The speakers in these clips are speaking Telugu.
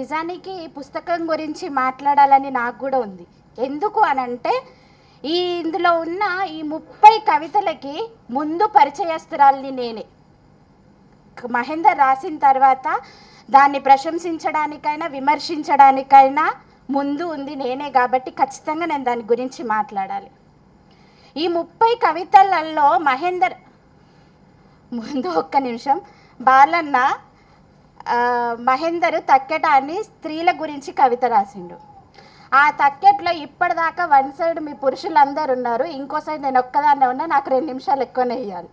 నిజానికి ఈ పుస్తకం గురించి మాట్లాడాలని నాకు కూడా ఉంది. ఎందుకు అని అంటే ఈ ఇందులో ఉన్న ఈ ముప్పై కవితలకి ముందు పరిచయస్తురాల్ని నేనే. మహేందర్ రాసిన తర్వాత దాన్ని ప్రశంసించడానికైనా విమర్శించడానికైనా ముందు ఉంది నేనే కాబట్టి ఖచ్చితంగా నేను దాని గురించి మాట్లాడాలి. ఈ ముప్పై కవితలలో మహేందర్ ముందు ఒక్క నిమిషం బాలన్న మహేందర్ తక్కెట అని స్త్రీల గురించి కవిత రాసిండు. ఆ తక్కెట్లో ఇప్పటిదాకా వన్ సైడ్ మీ పురుషులందరూ ఉన్నారు ఇంకో సైడ్ నేను ఒక్కదాన్నే ఉన్నా నాకు రెండు నిమిషాలు ఎక్కువనే ఇవ్వాలి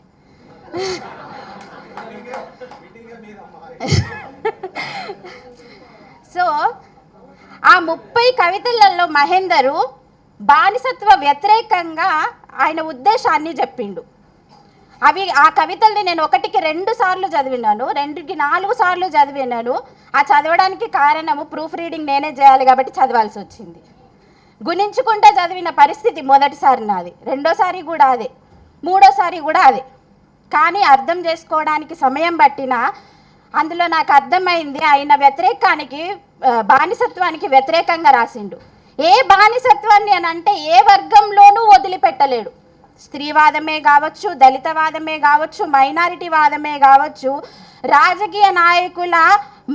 సో ఆ ముప్పై కవితలలో మహేందరు బానిసత్వ వ్యతిరేకంగా ఆయన ఉద్దేశాన్ని చెప్పిండు. అవి ఆ కవితల్ని నేను ఒకటికి రెండు సార్లు చదివినాను రెండుకి నాలుగు సార్లు చదివినాను. ఆ చదవడానికి కారణము ప్రూఫ్ రీడింగ్ నేనే చేయాలి కాబట్టి చదవాల్సి వచ్చింది. గుణించుకుంటా చదివిన పరిస్థితి మొదటిసారి నాది రెండోసారి కూడా అదే మూడోసారి కూడా అదే. కానీ అర్థం చేసుకోవడానికి సమయం పట్టినా అందులో నాకు అర్థమైంది ఆయన వ్యతిరేకానికి బానిసత్వానికి వ్యతిరేకంగా రాసిండు. ఏ బానిసత్వాన్ని అని అంటే ఏ వర్గంలోనూ వదిలిపెట్టలేడు. స్త్రీవాదమే కావచ్చు దళితవాదమే కావచ్చు మైనారిటీ వాదమే కావచ్చు రాజకీయ నాయకుల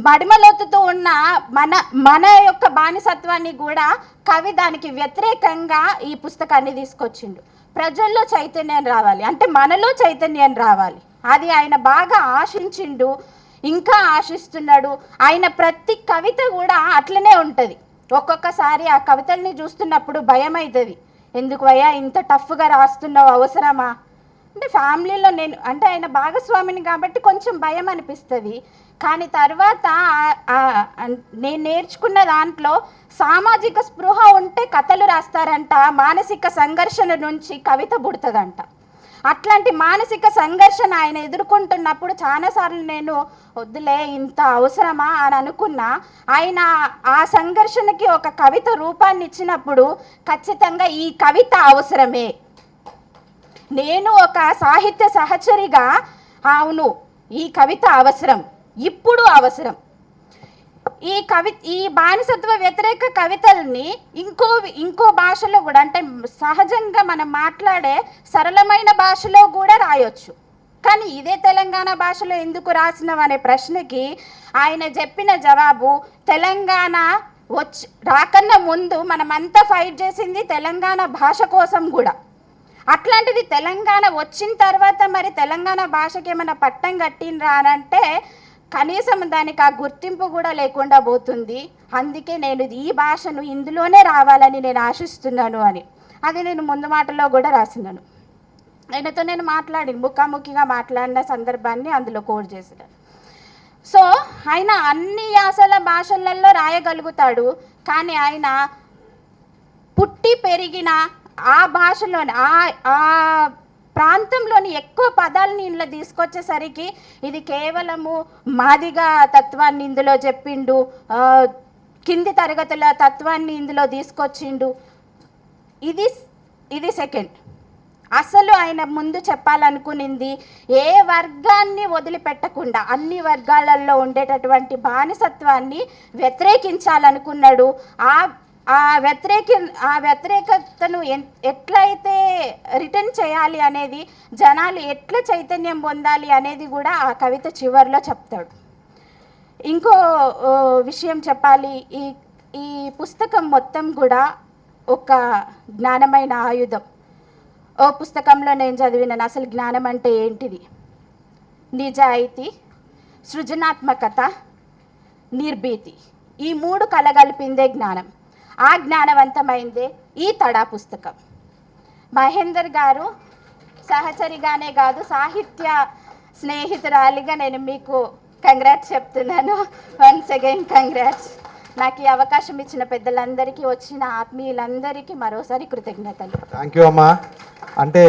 మడిమలొత్తుతూ ఉన్న మన మన యొక్క బానిసత్వాన్ని కూడా కవి దానికి వ్యతిరేకంగా ఈ పుస్తకాన్ని తీసుకొచ్చిండు. ప్రజల్లో చైతన్యం రావాలి. అంటే మనలో చైతన్యం రావాలి. అది ఆయన బాగా ఆశించిండు ఇంకా ఆశిస్తున్నాడు. ఆయన ప్రతి కవిత కూడా అట్లనే ఉంటుంది. ఒక్కొక్కసారి ఆ కవితల్ని చూస్తున్నప్పుడు భయం అవుతుంది ఎందుకు అయ్యా ఇంత టఫ్గా రాస్తున్నావు అవసరమా? అంటే ఫ్యామిలీలో నేను అంటే ఆయన భాగస్వామిని కాబట్టి కొంచెం భయం అనిపిస్తుంది. కానీ తర్వాత నేను నేర్చుకున్న దాంట్లో సామాజిక స్పృహ ఉంటే కథలు రాస్తారంట మానసిక సంఘర్షణ నుంచి కవిత పుడుతుందంట. అట్లాంటి మానసిక సంఘర్షణ ఆయన ఎదుర్కొంటున్నప్పుడు చాలాసార్లు నేను వద్దులే ఇంత అవసరమా? అని అనుకున్నా. ఆయన ఆ సంఘర్షణకి ఒక కవిత రూపాన్ని ఇచ్చినప్పుడు ఖచ్చితంగా ఈ కవిత అవసరమే. నేను ఒక సాహిత్య సహచరిగా అవును ఈ కవిత అవసరం ఇప్పుడు అవసరం. ఈ కవి ఈ బానిసత్వ వ్యతిరేక కవితల్ని ఇంకో ఇంకో భాషలో కూడా అంటే సహజంగా మనం మాట్లాడే సరళమైన భాషలో కూడా రాయొచ్చు. కానీ ఇదే తెలంగాణ భాషలో ఎందుకు రాసినాం అనే ప్రశ్నకి ఆయన చెప్పిన జవాబు తెలంగాణ వచ్చి రాకన్నా ముందు మనమంతా ఫైట్ చేసింది తెలంగాణ భాష కోసం కూడా. అట్లాంటిది తెలంగాణ వచ్చిన తర్వాత మరి తెలంగాణ భాషకి ఏమైనా పట్టం కట్టినరా రానంటే అంటే కనీసం దానికి ఆ గుర్తింపు కూడా లేకుండా పోతుంది. అందుకే నేను ఈ భాషను ఇందులోనే రావాలని నేను ఆశిస్తున్నాను అని. అది నేను ముందు మాటలో కూడా రాసినాను. ఆయనతో నేను మాట్లాడి ముఖాముఖిగా మాట్లాడిన సందర్భాన్ని అందులో కోడ్ చేసినాను సో ఆయన అన్ని యాసల భాషలలో రాయగలుగుతాడు. కానీ ఆయన పుట్టి పెరిగిన ఆ భాషలోని ఆ ఆ ప్రాంతంలోని ఎక్కువ పదాలని ఇందులో తీసుకొచ్చేసరికి ఇది కేవలము మాదిగా తత్వాన్ని ఇందులో చెప్పిండు కింది తరగతుల తత్వాన్ని ఇందులో తీసుకొచ్చిండు. ఇది ఇది సెకండ్. అసలు ఆయన ముందు చెప్పాలనుకునింది ఏ వర్గాన్ని వదిలిపెట్టకుండా అన్ని వర్గాలలో ఉండేటటువంటి బానిసత్వాన్ని వ్యతిరేకించాలనుకున్నాడు. ఆ ఆ వ్యతిరేక ఆ వ్యతిరేకతను ఎట్లయితే రిటర్న్ చేయాలి అనేది జనాలు ఎట్లా చైతన్యం పొందాలి అనేది కూడా ఆ కవిత చివరిలో చెప్తాడు. ఇంకో విషయం చెప్పాలి. ఈ ఈ పుస్తకం మొత్తం కూడా ఒక జ్ఞానమైన ఆయుధం. ఓ పుస్తకంలో నేను చదివినాను అసలు జ్ఞానం అంటే ఏంటిది? నిజాయితీ సృజనాత్మకత నిర్భీతి. ఈ మూడు కలగలిపిందే జ్ఞానం. ఆ జ్ఞానవంతమైందే ఈ తడా పుస్తకం. మహేందర్ గారు సహచరిగానే కాదు సాహిత్య స్నేహితురాలిగా నేను మీకు కంగ్రాట్స్ చెప్తున్నాను. వన్స్ అగైన్ కంగ్రాట్స్ నాకు ఈ అవకాశం ఇచ్చిన పెద్దలందరికీ వచ్చిన ఆత్మీయులందరికీ మరోసారి కృతజ్ఞతలు. థ్యాంక్ యూ అమ్మా. అంటే